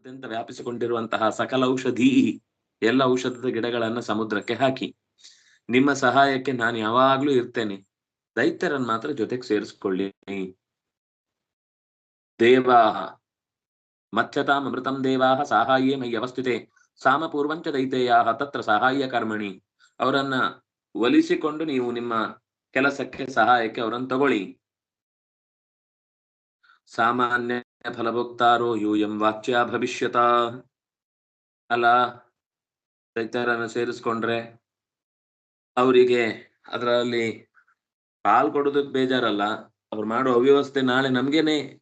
ಅತ್ಯಂತ ವ್ಯಾಪಿಸಿಕೊಂಡಿರುವಂತಹ ಸಕಲ ಔಷಧಿ ಎಲ್ಲ ಔಷಧದ ಗಿಡಗಳನ್ನ ಸಮುದ್ರಕ್ಕೆ ಹಾಕಿ. ನಿಮ್ಮ ಸಹಾಯಕ್ಕೆ ನಾನು ಯಾವಾಗ್ಲೂ ಇರ್ತೇನೆ. ದೈತ್ಯರನ್ನು ಮಾತ್ರ ಜೊತೆಗೆ ಸೇರಿಸ್ಕೊಳ್ಳಿ. ದೇವಾಹ. ಮತ್ಸ್ಯತಾಂ ಅಮೃತಂ ದೇವಾಹ ಸಾಹಾಯೇ ಮೈ ಅವಸ್ಥಿತೆ ಸಾಮಪೂರ್ವಂಚ ದೈತೆಯಾಹ ತತ್ರ ಸಹಾಯ ಕರ್ಮಣಿ. ಅವರನ್ನ ಒಲಿಸಿಕೊಂಡು ನೀವು ನಿಮ್ಮ ಕೆಲಸಕ್ಕೆ ಸಹಾಯಕ್ಕೆ ಅವರನ್ನು ತಗೊಳ್ಳಿ. ಸಾಮಾನ್ಯ ಫಲಭೋಕ್ತಾರೋ ಯೂಯಂ ವಾಚ್ಯ ಭವಿಷ್ಯತ. ಅಲ್ಲ, ರೈತರನ್ನು ಸೇರಿಸ್ಕೊಂಡ್ರೆ ಅವರಿಗೆ ಅದರಲ್ಲಿ ಪಾಲ್ ಕೊಡೋದಕ್ ಬೇಜಾರಲ್ಲ, ಅವ್ರು ಮಾಡೋ ಅವ್ಯವಸ್ಥೆ ನಾಳೆ ನಮ್ಗೇನೆ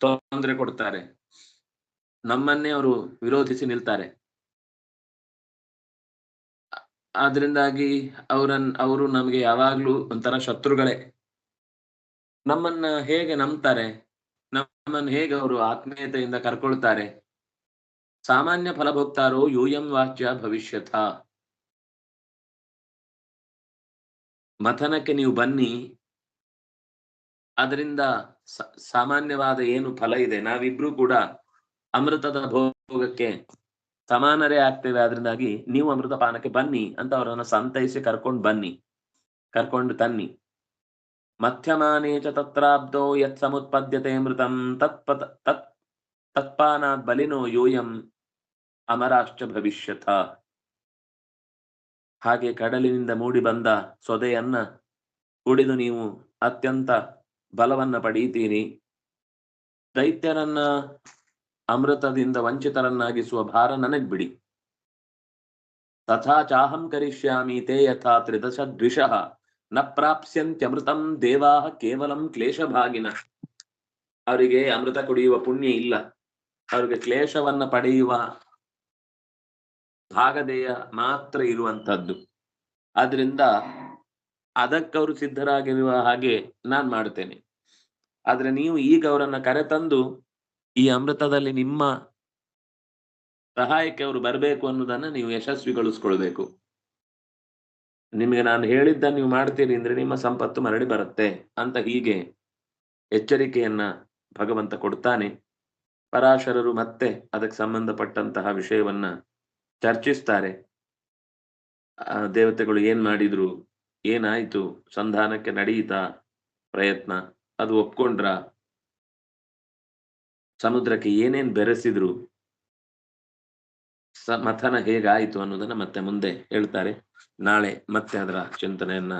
ತೊಂದರೆ ಕೊಡ್ತಾರೆ. ನಮ್ಮನ್ನೇ ಅವರು ವಿರೋಧಿಸಿ ನಿಲ್ತಾರೆ. ಆದ್ರಿಂದಾಗಿ ಅವರನ್, ಅವರು ನಮ್ಗೆ ಯಾವಾಗ್ಲೂ ಒಂಥರ ಶತ್ರುಗಳೇ. ನಮ್ಮನ್ನ ಹೇಗೆ ನಂಬ್ತಾರೆ? ನಮ್ಮನ್ನು ಹೇಗೆ ಅವರು ಆತ್ಮೀಯತೆಯಿಂದ ಕರ್ಕೊಳ್ತಾರೆ? ಸಾಮಾನ್ಯ ಫಲಭೋಕ್ತಾರೋ ಯೂಯಂ ವಾಚ್ಯ ಭವಿಷ್ಯತ. ಮಥನಕ್ಕೆ ನೀವು ಬನ್ನಿ. ಅದರಿಂದ ಸಾಮಾನ್ಯವಾದ ಏನು ಫಲ ಇದೆ? ನಾವಿಬ್ರು ಕೂಡ ಅಮೃತದ ಭೋಗಕ್ಕೆ ಸಮಾನರೇ ಆಗ್ತೇವೆ. ಅದರಿಂದಾಗಿ ನೀವು ಅಮೃತ ಪಾನಕ್ಕೆ ಬನ್ನಿ ಅಂತ ಅವರನ್ನ ಸಂತೈಸಿ ಕರ್ಕೊಂಡು ಬನ್ನಿ. ಕರ್ಕೊಂಡು ತನ್ನಿ. ಮಧ್ಯಮಾನೇ ಚ ತತ್ರಾಬ್ಧೋ ಯತ್ ಸಮುತ್ಪದ್ಯತೆ ಮೃತಂ ತತ್ಪತ ತತ್ ತತ್ಪಾನಾತ್ ಬಲಿನೋ ಯೋಯಂ ಅಮರಾಶ್ಚ ಭವಿಷ್ಯತ ಹಾಗೆ ಕಡಲಿನಿಂದ ಮೂಡಿ ಬಂದ ಸೊದೆಯನ್ನ ಕುಡಿದು ನೀವು ಅತ್ಯಂತ ಬಲವನ್ನ ಪಡೆಯುತ್ತೀರಿ. ದೈತ್ಯರನ್ನ ಅಮೃತದಿಂದ ವಂಚಿತರನ್ನಾಗಿಸುವ ಭಾರ ನನಗ್ ಬಿಡಿ ತಥಾ ಚಾಹಂ ಕರಿಷ್ಯಾಮಿ ತೇ ಯಥಾ ತ್ರಿದಶ ದ್ವಿಷಃ. ನ ಪ್ರಾಪ್ಸ್ಯಂತ್ಯಮೃತಂ ದೇವಾ ಕೇವಲಂ ಕ್ಲೇಶಭಾಗಿನ. ಅವರಿಗೆ ಅಮೃತ ಕುಡಿಯುವ ಪುಣ್ಯ ಇಲ್ಲ. ಅವರಿಗೆ ಕ್ಲೇಶವನ್ನ ಪಡೆಯುವ ಭಾಗದೇಯ ಮಾತ್ರ ಇರುವಂತದ್ದು. ಆದ್ರಿಂದ ಅದಕ್ಕವರು ಸಿದ್ಧರಾಗಿರುವ ಹಾಗೆ ನಾನ್ ಮಾಡ್ತೇನೆ ಆದ್ರೆ ನೀವು ಈಗ ಅವರನ್ನ ಕರೆತಂದು ಈ ಅಮೃತದಲ್ಲಿ ನಿಮ್ಮ ಸಹಾಯಕ್ಕೆ ಅವರು ಬರಬೇಕು ಅನ್ನೋದನ್ನ ನೀವು ಯಶಸ್ವಿಗೊಳಿಸ್ಕೊಳ್ಬೇಕು. ನಿಮಗೆ ನಾನು ಹೇಳಿದ್ದ ನೀವು ಮಾಡ್ತೀರಿ ಅಂದ್ರೆ ನಿಮ್ಮ ಸಂಪತ್ತು ಮರಳಿ ಬರುತ್ತೆ ಅಂತ ಹೀಗೆ ಎಚ್ಚರಿಕೆಯನ್ನ ಭಗವಂತ ಕೊಡ್ತಾನೆ. ಪರಾಶರರು ಮತ್ತೆ ಅದಕ್ಕೆ ಸಂಬಂಧಪಟ್ಟಂತಹ ವಿಷಯವನ್ನ ಚರ್ಚಿಸ್ತಾರೆ. ದೇವತೆಗಳು ಏನ್ ಮಾಡಿದ್ರು? ಏನಾಯ್ತು? ಸಂಧಾನಕ್ಕೆ ನಡೆಯಿತಾ ಪ್ರಯತ್ನ? ಅದು ಒಪ್ಕೊಂಡ್ರ? ಸಮುದ್ರಕ್ಕೆ ಏನೇನ್ ಬೆರೆಸಿದ್ರು? ಮಥನ ಹೇಗಾಯಿತು ಅನ್ನೋದನ್ನ ಮತ್ತೆ ಮುಂದೆ ಹೇಳ್ತಾರೆ. ನಾಳೆ ಮತ್ತೆ ಅದರ ಚಿಂತನೆಯನ್ನ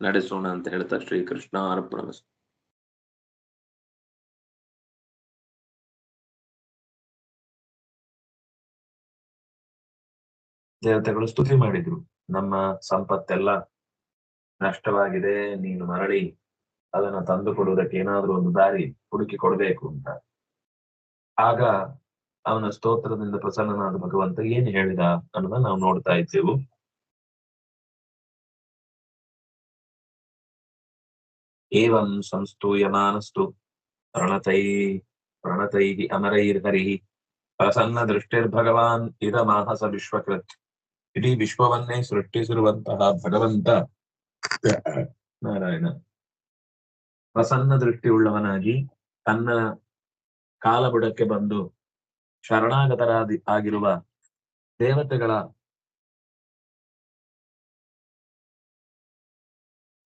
ನಡೆಸೋಣ ಅಂತ ಹೇಳ್ತಾರೆ ಶ್ರೀಕೃಷ್ಣ ಅರ್ಪಣ ದೇವತೆಗಳು ಸ್ತುತಿ ಮಾಡಿದ್ರು. ನಮ್ಮ ಸಂಪತ್ತೆಲ್ಲ ನಷ್ಟವಾಗಿದೆ, ನೀನು ಮರಳಿ ಅದನ್ನ ತಂದು ಕೊಡುವುದಕ್ಕೆ ಏನಾದ್ರೂ ಒಂದು ದಾರಿ ಹುಡುಕಿ ಕೊಡಬೇಕು ಅಂತ. ಆಗ ಅವನ ಸ್ತೋತ್ರದಿಂದ ಪ್ರಸನ್ನನಾದ ಭಗವಂತ ಏನ್ ಹೇಳಿದ ಅನ್ನೋದನ್ನ ನಾವು ನೋಡ್ತಾ ಇದ್ದೆವು. ಏವಂ ಸಂಸ್ತೂಯಮಾನಸ್ತು ಪ್ರಣತೈ ಪ್ರಣತೈ ಅಮರೈರ್ಹರಿ, ಪ್ರಸನ್ನ ದೃಷ್ಟಿರ್ಭಗವಾನ್ ಇದಮಾಹಸ ವಿಶ್ವಕೃತ್. ಇಡೀ ವಿಶ್ವವನ್ನೇ ಸೃಷ್ಟಿಸಿರುವಂತಹ ಭಗವಂತ ನಾರಾಯಣ. ಪ್ರಸನ್ನ ದೃಷ್ಟಿ ಉಳ್ಳವನಾಗಿ ತನ್ನ ಕಾಲಬುಡಕ್ಕೆ ಬಂದು ಶರಣಾಗತರಾದಿ ಆಗಿರುವ ದೇವತೆಗಳ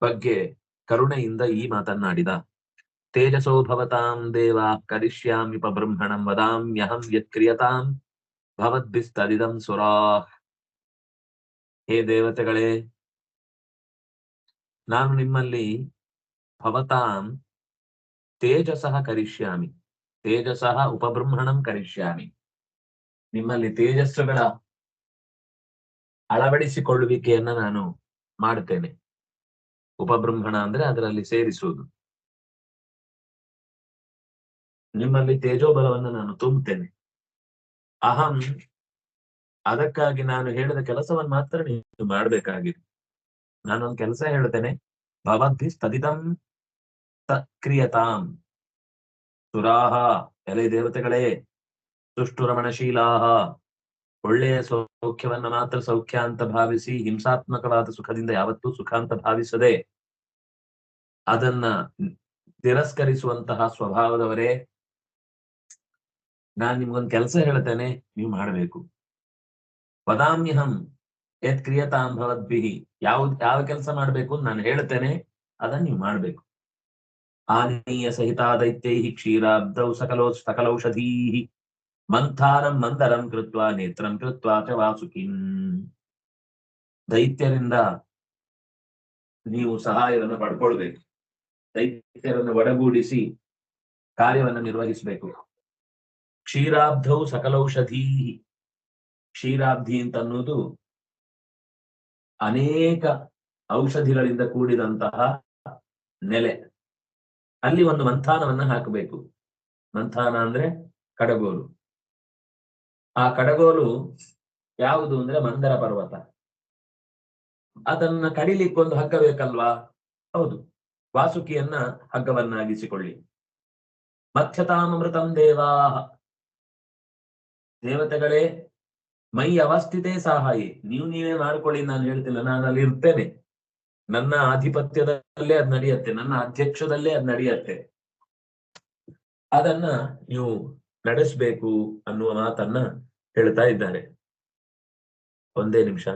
ಬಗ್ಗೆ ಕರುಣೆಯಿಂದ ಈ ಮಾತನ್ನಾಡಿದ. ತೇಜಸೋ ಭವತಾಂ ದೇವ ಕರಿಷ್ಯಾಮಿಪ ಬ್ರಹ್ಮಣಂ ವದಾಮ್ಯಹಂ ಯತ್ಕ್ರಿಯತಾಂ ಭವದ್ಭಿಸ್ತದಿದಂ ಸುರಾ. ಹೇ ದೇವತೆಗಳೇ, ನಾನು ನಿಮ್ಮಲ್ಲಿ ಭವತಾಂ, ತೇಜಸಃ ಕರಿಷ್ಯಾಮಿ. ತೇಜಸಃ ಉಪಬ್ರಹ್ಮಣಂ ಕರಿಷ್ಯಾಮಿ. ನಿಮ್ಮಲ್ಲಿ ತೇಜಸ್ಸುಗಳ ಅಳವಡಿಸಿಕೊಳ್ಳುವಿಕೆಯನ್ನ ನಾನು ಮಾಡ್ತೇನೆ ಉಪಬ್ರಹ್ಮಣ ಅಂದ್ರೆ ಅದರಲ್ಲಿ ಸೇರಿಸುವುದು. ನಿಮ್ಮಲ್ಲಿ ತೇಜೋಬಲವನ್ನು ನಾನು ತುಂಬುತ್ತೇನೆ. ಅಹಂ, ಅದಕ್ಕಾಗಿ ನಾನು ಹೇಳಿದ ಕೆಲಸವನ್ನು ಮಾತ್ರ ನೀವು ಮಾಡಬೇಕಾಗಿದೆ. ನಾನೊಂದು ಕೆಲಸ ಹೇಳ್ತೇನೆ. ಭವದ್ಭಿ ಸ್ಥಗಿತಂ ಕ್ರಿಯತಾಂ. ಸುರಾಹ ಎಲೆ ದೇವತೆಗಳೇ ಸುಷ್ಠುರಮಣಶೀಲಾಹ ಒಳ್ಳೆಯ ಸೌಖ್ಯವನ್ನ ಮಾತ್ರ ಸೌಖ್ಯ ಅಂತ ಭಾವಿಸಿ, ಹಿಂಸಾತ್ಮಕವಾದ ಸುಖದಿಂದ ಯಾವತ್ತೂ ಸುಖ ಅಂತ ಭಾವಿಸದೆ, ಅದನ್ನ ತಿರಸ್ಕರಿಸುವಂತಹ ಸ್ವಭಾವದವರೇ, ನಾನ್ ನಿಮ್ಗೊಂದ್ ಕೆಲಸ ಹೇಳ್ತೇನೆ, ನೀವು ಮಾಡಬೇಕು. ವದಾಮ್ಯಹಂ ಯತ್ ಕ್ರಿಯತಾಂ ಭವದ್ಭಿಹಿ. ಯಾವ ಯಾವ ಕೆಲಸ ಮಾಡ್ಬೇಕು ನಾನು ಹೇಳ್ತೇನೆ, ಅದನ್ನ ನೀವು ಮಾಡ್ಬೇಕು. ಆನೀಯ ಸಹಿತ ದೈತ್ಯೈ ಕ್ಷೀರಾಬ್ಧೌ ಸಕಲೋ ಸಕಲೌಷಧೀ ಮಂಥಾರಂ ಮಂದರಂ ಕೃತ್ವ ನೇತ್ರಂ ಕೃತ್ವ ಚ ವಾಸುಕಿಂ. ದೈತ್ಯರಿಂದ ನೀವು ಸಹಾಯವನ್ನು ಪಡ್ಕೊಳ್ಬೇಕು. ದೈತ್ಯರನ್ನು ಒಡಗೂಡಿಸಿ ಕಾರ್ಯವನ್ನು ನಿರ್ವಹಿಸಬೇಕು. ಕ್ಷೀರಾಬ್ಧೌ ಸಕಲೌಷಧೀ. ಕ್ಷೀರಾಬ್ಧಿ ಅಂತ ಅನ್ನೋದು ಅನೇಕ ಔಷಧಿಗಳಿಂದ ಕೂಡಿದಂತಹ ನೆಲೆ. ಅಲ್ಲಿ ಒಂದು ಮಂಥಾನವನ್ನು ಹಾಕಬೇಕು. ಮಂಥಾನ ಅಂದ್ರೆ ಕಡಗೋಲು. ಆ ಕಡಗೋಲು ಯಾವುದು ಅಂದ್ರೆ ಮಂದರ ಪರ್ವತ. ಅದನ್ನ ಕಡಿಲಿಕ್ಕೊಂದು ಹಗ್ಗ ಬೇಕಲ್ವಾ ಹೌದು. ವಾಸುಕಿಯನ್ನ ಹಗ್ಗವನ್ನಾಗಿಸಿಕೊಳ್ಳಿ. ಮತ್ಸ್ಯತಾಮೃತಂ ದೇವಾ ದೇವತೆಗಳೇ, ಮೈ ಅವಸ್ಥಿತೇ ಸಹಾಯಿ. ನೀವು ನೀವೇ ಮಾಡ್ಕೊಳ್ಳಿ, ನಾನು ಹೇಳ್ತಿಲ್ಲ ನಾನು ಅಲ್ಲಿ ಇರ್ತೇನೆ ನನ್ನ ಆಧಿಪತ್ಯದಲ್ಲೇ ಅದ್ ನಡೆಯತ್ತೆ, ನನ್ನ ಅಧ್ಯಕ್ಷದಲ್ಲೇ ಅದ್ ನಡೆಯತ್ತೆ. ಅದನ್ನ ನೀವು ನಡೆಸ್ಬೇಕು ಅನ್ನುವ ಮಾತನ್ನ ಹೇಳ್ತಾ ಇದ್ದಾರೆ. ಒಂದೇ ನಿಮಿಷ.